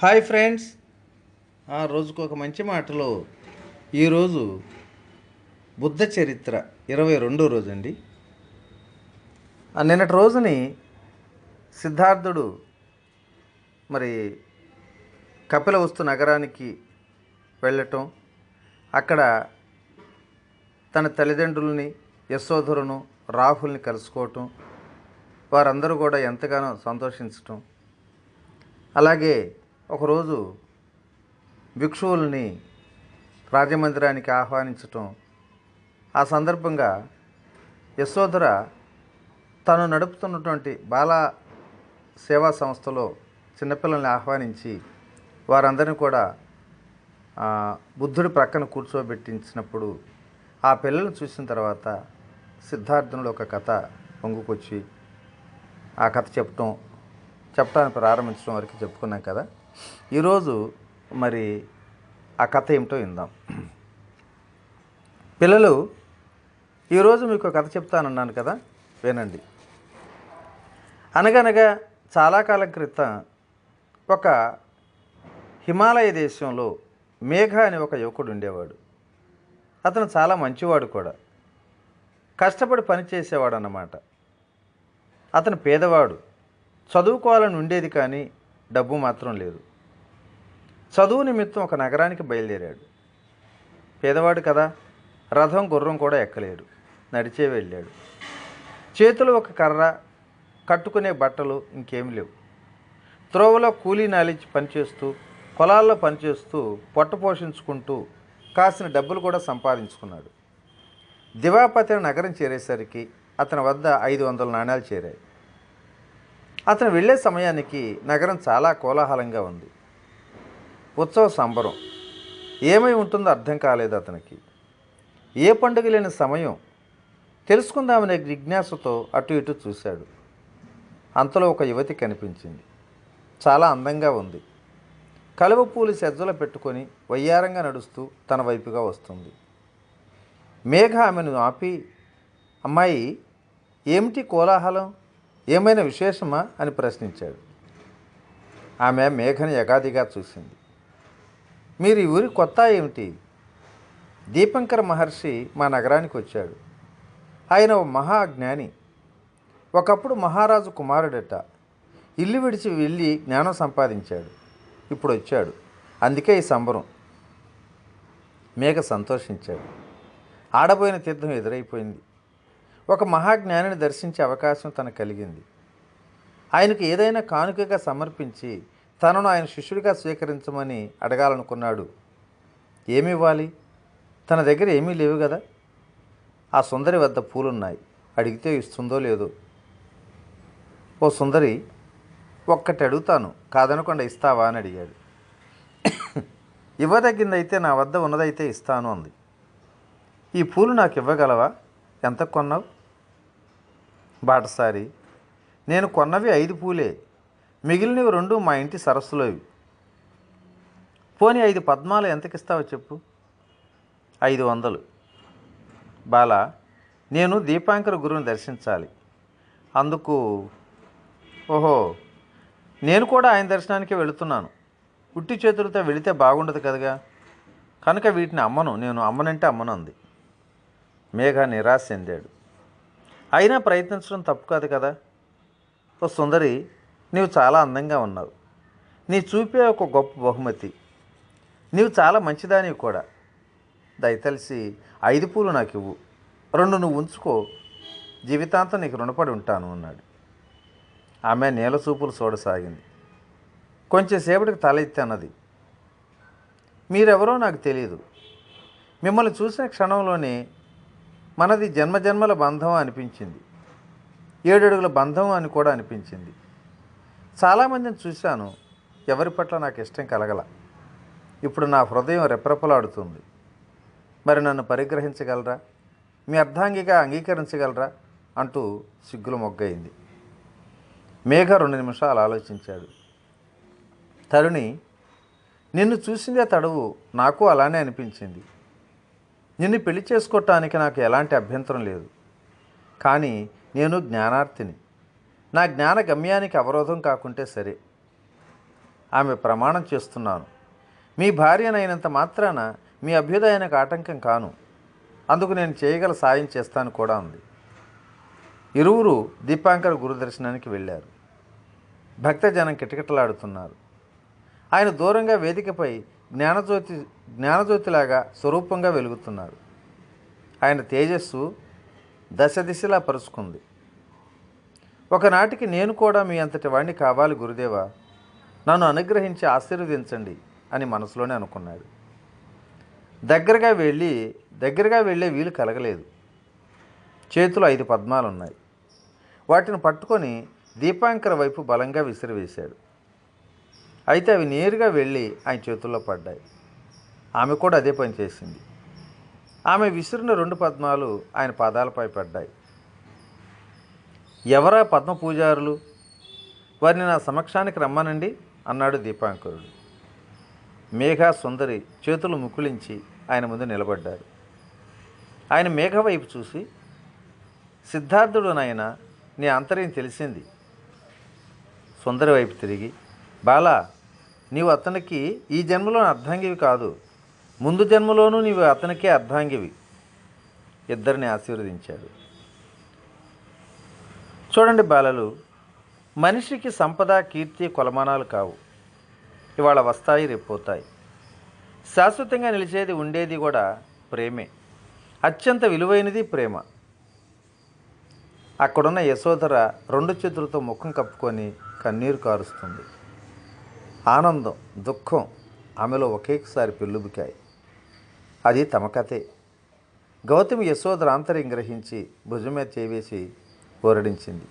Hi friends. ఆ రోజుకు ఒక మంచి మాటలో ఈరోజు బుద్ధ చరిత్ర ఇరవై రెండో రోజు అండి నిన్నటి రోజుని సిద్ధార్థుడు మరి కపిలవస్తు నగరానికి వెళ్ళటం అక్కడ తన తల్లిదండ్రుల్ని యశోధరును రాహుల్ని కలుసుకోవటం వారందరూ కూడా ఎంతగానో సంతోషించటం అలాగే ఒకరోజు భిక్షువుల్ని రాజమందిరానికి ఆహ్వానించటం ఆ సందర్భంగా యశోధర తను నడుపుతున్నటువంటి బాల సేవా సంస్థలో చిన్నపిల్లల్ని ఆహ్వానించి వారందరిని కూడా బుద్ధుడి ప్రక్కన కూర్చోబెట్టించినప్పుడు ఆ పిల్లల్ని చూసిన తర్వాత సిద్ధార్థునుడు ఒక కథ పొంగుకొచ్చి ఆ కథ చెప్పటం చెప్పడానికి ప్రారంభించడం వరకు చెప్పుకున్నాం కదా. ఈరోజు మరి ఆ కథ ఏమిటో విందాం. పిల్లలు ఈరోజు మీకు కథ చెప్తానన్నాను కదా? వినండి. అనగనగా చాలా కాలం క్రితం ఒక హిమాలయ దేశంలో మేఘ అనే ఒక యువకుడు ఉండేవాడు. అతను చాలా మంచివాడు కూడా. కష్టపడి పనిచేసేవాడు అన్నమాట అతను పేదవాడు. చదువుకోవాలని ఉండేది కానీ డబ్బు మాత్రం లేదు. చదువు నిమిత్తం ఒక నగరానికి బయలుదేరాడు. పేదవాడు కదా రథం గుర్రం కూడా ఎక్కలేడు. నడిచే వెళ్ళాడు. చేతిలో ఒక కర్ర కట్టుకునే బట్టలు ఇంకేం లేవు. త్రోవలో కూలీ నాలిచ్చి పనిచేస్తూ పొలాల్లో పనిచేస్తూ పొట్ట పోషించుకుంటూ కాసిన డబ్బులు కూడా సంపాదించుకున్నాడు. దివాపతి నగరం చేరేసరికి అతని వద్ద ఐదు వందల నాణ్యాలు చేరాయి. అతను వెళ్ళే సమయానికి నగరం చాలా కోలాహలంగా ఉంది. ఉత్సవ సంబరం. ఏమై ఉంటుందో అర్థం కాలేదు అతనికి. ఏ పండుగ లేని సమయం తెలుసుకుందామనే జిజ్ఞాసతో అటు ఇటు చూశాడు. అంతలో ఒక యువతి కనిపించింది. చాలా అందంగా ఉంది. కలువ పూలు సెజ్జలు పెట్టుకొని వయ్యారంగా నడుస్తూ తన వైపుగా వస్తుంది. మేఘ ఆమెను ఆపి అమ్మాయి ఏమిటి కోలాహలం? ఏమైనా విశేషమా అని ప్రశ్నించాడు. ఆమె మేఘను యగాదిగా చూసింది. మీరు ఈ ఊరి కొత్త ఏమిటి? దీపంకర మహర్షి మా నగరానికి వచ్చాడు. ఆయన ఓ మహాజ్ఞాని. ఒకప్పుడు మహారాజు కుమారుడట. ఇల్లు విడిచి వెళ్ళి జ్ఞానం సంపాదించాడు. ఇప్పుడు వచ్చాడు. అందుకే ఈ సంబరం. మేఘ సంతోషించాడు. ఆడబోయిన తీర్థం ఎదురైపోయింది. ఒక మహాజ్ఞానిని దర్శించే అవకాశం తనకు కలిగింది. ఆయనకు ఏదైనా కానుకగా సమర్పించి తనను ఆయన శిష్యుడిగా స్వీకరించమని అడగాలనుకున్నాడు. ఏమి ఇవ్వాలి తన దగ్గర ఏమీ లేవు కదా ఆ సుందరి వద్ద పూలున్నాయి. అడిగితే ఇస్తుందో లేదో. ఓ సుందరి ఒక్కటి అడుగుతాను. కాదనకుండా ఇస్తావా అని అడిగాడు. ఇవ్వదగ్గిందైతే నా వద్ద ఉన్నదైతే ఇస్తాను అంది. ఈ పూలు నాకు ఇవ్వగలవా? ఎంత కొన్నావు? బాటసారి. నేను కొన్నవి ఐదు పూలే. మిగిలినవి రెండు మా ఇంటి సరస్సులోవి పోనీ ఐదు పద్మాలు ఎంతకిస్తావో చెప్పు. ఐదు వందలు. బాల నేను దీపాంకర గురువుని దర్శించాలి. అందుకు ఓహో నేను కూడా ఆయన దర్శనానికి వెళుతున్నాను. ఉట్టి చేతులతో వెళితే బాగుండదు కదగా. కనుక వీటిని అమ్మను. నేను అమ్మనంటే అమ్మను అంది. మేఘ నిరాశ చెందాడు. అయినా ప్రయత్నించడం తప్పు కాదు కదా? ఓ సుందరి నీవు చాలా అందంగా ఉన్నావు. నీ చూపే ఒక గొప్ప బహుమతి. నీవు చాలా మంచిదానివి కూడా. దయతలిసి ఐదు పూలు నాకు ఇవ్వు రెండు నువ్వు ఉంచుకో. జీవితాంతం నీకు రుణపడి ఉంటాను అన్నాడు. ఆమె నేల చూపులు చూడసాగింది. కొంచెం సేపటికి తల ఎత్తి అన్నది. మీరెవరో నాకు తెలియదు మిమ్మల్ని చూసిన క్షణంలోనే మనది జన్మజన్మల బంధం అనిపించింది. ఏడడుగుల బంధం అని కూడా అనిపించింది. చాలామందిని చూశాను ఎవరి పట్ల నాకు ఇష్టం కలగల. ఇప్పుడు నా హృదయం రెప్రెపలాడుతుంది మరి నన్ను పరిగ్రహించగలరా? మీ అర్ధాంగిగా అంగీకరించగలరా? అంటూ సిగ్గులు మొగ్గయింది మేఘ రెండు నిమిషాలు ఆలోచించాడు. తరుణి నిన్ను చూసిందే తడువు నాకు అలానే అనిపించింది. నిన్ను పెళ్ళి చేసుకోవటానికి నాకు ఎలాంటి అభ్యంతరం లేదు. కానీ నేను జ్ఞానార్థిని. నా జ్ఞాన గమ్యానికి అవరోధం కాకుంటే సరే. ఆమె ప్రమాణం చేస్తున్నాను. మీ భార్యనైనంత మాత్రాన మీ అభ్యుదయానికి ఆటంకం కాను. అందుకు నేను చేయగల సాయం చేస్తాను కూడా ఉంది ఇరువురు దీపాంకర గురుదర్శనానికి వెళ్ళారు. భక్తజనం కిటకిటలాడుతున్నారు. ఆయన దూరంగా వేదికపై జ్ఞానజ్యోతి జ్ఞానజ్యోతిలాగా స్వరూపంగా వెలుగుతున్నారు. ఆయన తేజస్సు దశ దిశలా పరుచుకుంది. ఒకనాటికి నేను కూడా మీ అంతటి వాణ్ణి కావాలి గురుదేవ. నన్ను అనుగ్రహించి ఆశీర్వదించండి అని మనసులోనే అనుకున్నాడు. దగ్గరగా వెళ్ళి దగ్గరగా వెళ్ళే వీలు కలగలేదు. చేతిలో ఐదు పద్మాలు ఉన్నాయి వాటిని పట్టుకొని దీపాంకర వైపు బలంగా విసిరివేశాడు అయితే అవి నేరుగా వెళ్ళి ఆయన చేతుల్లో పడ్డాయి. ఆమె కూడా అదే పని చేసింది. ఆమె విసిరిన రెండు పద్మాలు ఆయన పాదాలపై పడ్డాయి. ఎవరా పద్మ పూజారులు వారిని నా సమక్షానికి రమ్మనండి అన్నాడు దీపాంకరుడు. మేఘా సుందరి చేతులు ముకులించి ఆయన ముందు నిలబడ్డారు. ఆయన మేఘ వైపు చూసి సిద్ధార్థుడు నాయన నీ అంతర్యం తెలిసింది. సుందరి వైపు తిరిగి బాలా నీవు అతనికి ఈ జన్మలో అర్ధాంగివి కాదు. ముందు జన్మలోనూ నీవు అతనికే అర్ధాంగివి. ఇద్దరిని ఆశీర్వదించాడు. చూడండి బాలలు మనిషికి సంపద కీర్తి కొలమానాలు కావు. ఇవాళ వస్తాయి రేపోతాయి శాశ్వతంగా నిలిచేది ఉండేది కూడా ప్రేమే. అత్యంత విలువైనది ప్రేమ. అక్కడున్న యశోధర రెండు చేతులతో ముఖం కప్పుకొని కన్నీరు కారుస్తుంది. ఆనందం దుఃఖం ఆమెలో ఒకేసారి పెళ్ళుబికాయి. అది తమ కథే గౌతమి యశోదర ఆంతర్యం గ్రహించి భుజమే చేవేసి పోరడించింది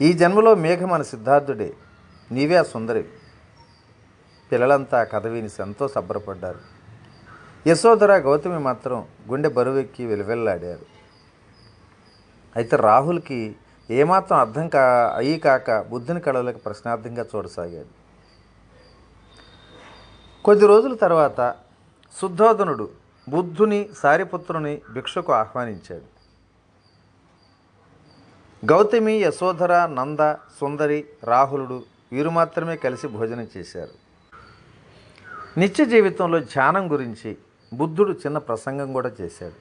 ఈ జన్మలో మేఘ మన సిద్ధార్థుడే నీవే ఆ సుందరి పిల్లలంతా కథ విని ఎంతో సబ్బరపడ్డారు. యశోధర గౌతమి మాత్రం గుండె బరువెక్కి వెలువెల్లాడారు. అయితే రాహుల్కి ఏమాత్రం అర్థం కా అయ్యి కాక బుద్ధుని కళలకు ప్రశ్నార్థంగా చూడసాగాడు. కొద్ది రోజుల తర్వాత శుద్ధోధనుడు బుద్ధుని సారిపుత్రుని భిక్షకు ఆహ్వానించాడు. గౌతమి యశోధర నంద సుందరి రాహులుడు వీరు మాత్రమే కలిసి భోజనం చేశారు. నిత్య జీవితంలో ధ్యానం గురించి బుద్ధుడు చిన్న ప్రసంగం కూడా చేశాడు.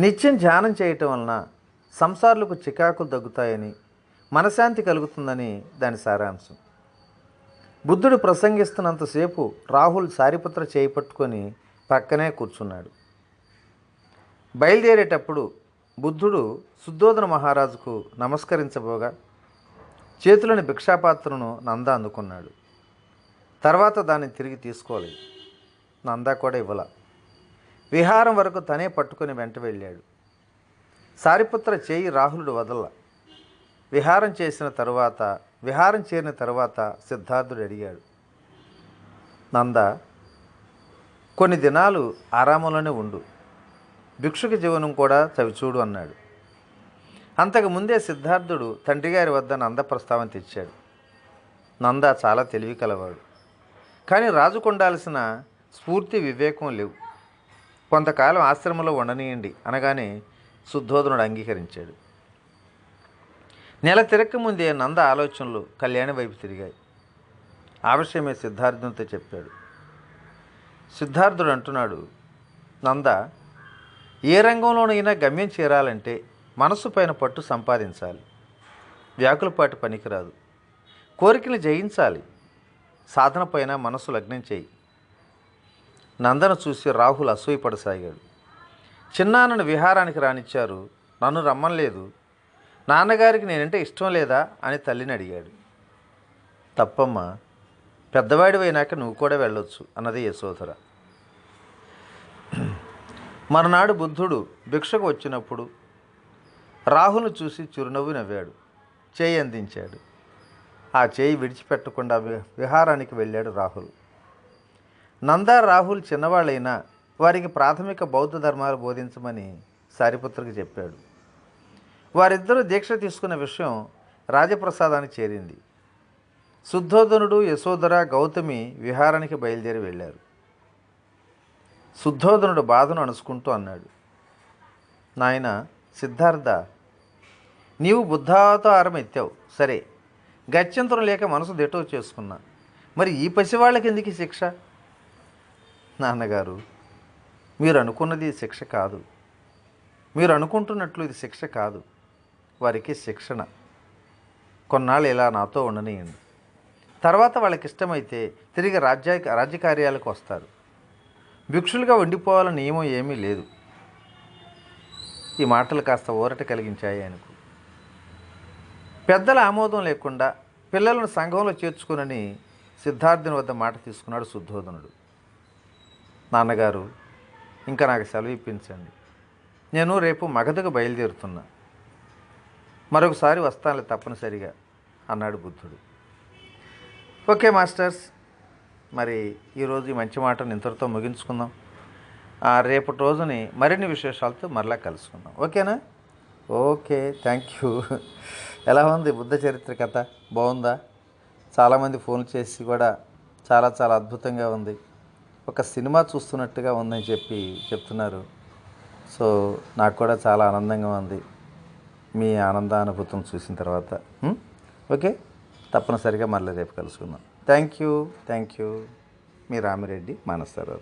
నిత్యం ధ్యానం చేయటం వలన సంసారులకు చికాకులు తగ్గుతాయని మనశాంతి కలుగుతుందని దాని సారాంశం. బుద్ధుడు ప్రసంగిస్తున్నంతసేపు రాహుల్ సారిపుత్ర చేయి పట్టుకొని పక్కనే కూర్చున్నాడు. బయలుదేరేటప్పుడు బుద్ధుడు శుద్ధోదన మహారాజుకు నమస్కరించబోగా చేతులోని భిక్షాపాత్రను నంద అందుకున్నాడు. తర్వాత దాన్ని తిరిగి తీసుకోలేదు. నంద కూడా ఇవ్వల. విహారం వరకు తనే పట్టుకొని వెంట వెళ్ళాడు. సారిపుత్ర చేయి రాహులుడు వదల. విహారం చేసిన తరువాత విహారం చేరిన తర్వాత సిద్ధార్థుడు అడిగాడు నంద కొన్ని దినాలు ఆరామంలోనే ఉండు. భిక్షుక జీవనం కూడా చవిచూడు అన్నాడు. అంతకు ముందే సిద్ధార్థుడు తండ్రి గారి వద్ద నంద ప్రస్తావన తెచ్చాడు. నంద చాలా తెలివి కలవాడు. కానీ రాజుకుండాల్సిన స్ఫూర్తి వివేకం లేవు. కొంతకాలం ఆశ్రమంలో ఉండనీయండి అనగానే శుద్ధోధనుడు అంగీకరించాడు. నెల తిరక్క ముందే నంద ఆలోచనలు కళ్యాణి వైపు తిరిగాయి. ఆ విషయమే సిద్ధార్థునితో చెప్పాడు. సిద్ధార్థుడు అంటున్నాడు నంద ఏ రంగంలోనైనా గమ్యం చేరాలంటే మనసు పైన పట్టు సంపాదించాలి. వ్యాకులపాటు పనికిరాదు. కోరికలు జయించాలి. సాధన పైన మనసు లగ్నం చేయి. నందను చూసి రాహుల్ అసూయపడసాగాడు. చిన్నాన్నను విహారానికి రానిచ్చారు. నన్ను రమ్మనలేదు. నాన్నగారికి నేనంటే ఇష్టం లేదా అని తల్లిని అడిగాడు. తప్పమ్మ పెద్దవాడి అయినాక నువ్వు కూడా వెళ్ళొచ్చు అన్నది యశోధర. మరునాడు బుద్ధుడు భిక్షకు వచ్చినప్పుడు రాహును చూసి చిరునవ్వు నవ్వాడు చేయి అందించాడు. ఆ చేయి విడిచిపెట్టకుండా విహారానికి వెళ్ళాడు రాహుల్. నందా రాహుల్ చిన్నవాళ్ళైనా వారికి ప్రాథమిక బౌద్ధ ధర్మాలు బోధించమని సారిపుత్రకు చెప్పాడు. వారిద్దరూ దీక్ష తీసుకున్న విషయం రాజప్రసాదానికి చేరింది. శుద్ధోధనుడు యశోధర గౌతమి విహారానికి బయలుదేరి వెళ్ళారు. శుద్ధోధనుడు బాధను అణుచుకుంటూ అన్నాడు నాయన సిద్ధార్థ నీవు బుద్ధావతారం ఎత్తావు సరే గత్యంతరం లేక మనసు దిటో చేసుకున్నా. మరి ఈ పసివాళ్ళకి ఎందుకు శిక్ష? నాన్నగారు మీరు అనుకున్నది శిక్ష కాదు. మీరు అనుకుంటున్నట్లు ఇది శిక్ష కాదు. వారికి శిక్షణ. కొన్నాళ్ళు ఇలా నాతో ఉండనియండి. తర్వాత వాళ్ళకి ఇష్టమైతే తిరిగి రాజ్య రాజ్యకార్యాలకు వస్తారు. భిక్షులుగా ఉండిపోవాలని నియమం ఏమీ లేదు. ఈ మాటలు కాస్త ఊరట కలిగించాయి ఆయనకు. పెద్దల ఆమోదం లేకుండా పిల్లలను సంఘంలో చేర్చుకునని సిద్ధార్థుని వద్ద మాట తీసుకున్నాడు శుద్ధోధనుడు నాన్నగారు ఇంకా నాకు సెలవు ఇప్పించండి. నేను రేపు మగధకు బయలుదేరుతున్నా. మరొకసారి వస్తానులే తప్పనిసరిగా అన్నాడు బుద్ధుడు. ఓకే మాస్టర్స్ మరి ఈరోజు ఈ మంచి మాటను ఇంతటితో ముగించుకుందాం. ఆ, రేపటి రోజుని మరిన్ని విశేషాలతో మరలా కలుసుకుందాం. ఓకేనా? Okay thank you. ఎలా ఉంది బుద్ధ చరిత్ర కథ? బాగుందా? చాలామంది ఫోన్ చేసి కూడా చాలా చాలా అద్భుతంగా ఉంది. ఒక సినిమా చూస్తున్నట్టుగా ఉందని చెప్పి చెప్తున్నారు. సో నాకు కూడా చాలా ఆనందంగా ఉంది. మీ ఆనందానుభూతం చూసిన తర్వాత ఓకే? తప్పనిసరిగా మళ్ళీ రేపు కలుసుకుందాం. థ్యాంక్ యూ థ్యాంక్ యూ మీ రామిరెడ్డి మానస్తారు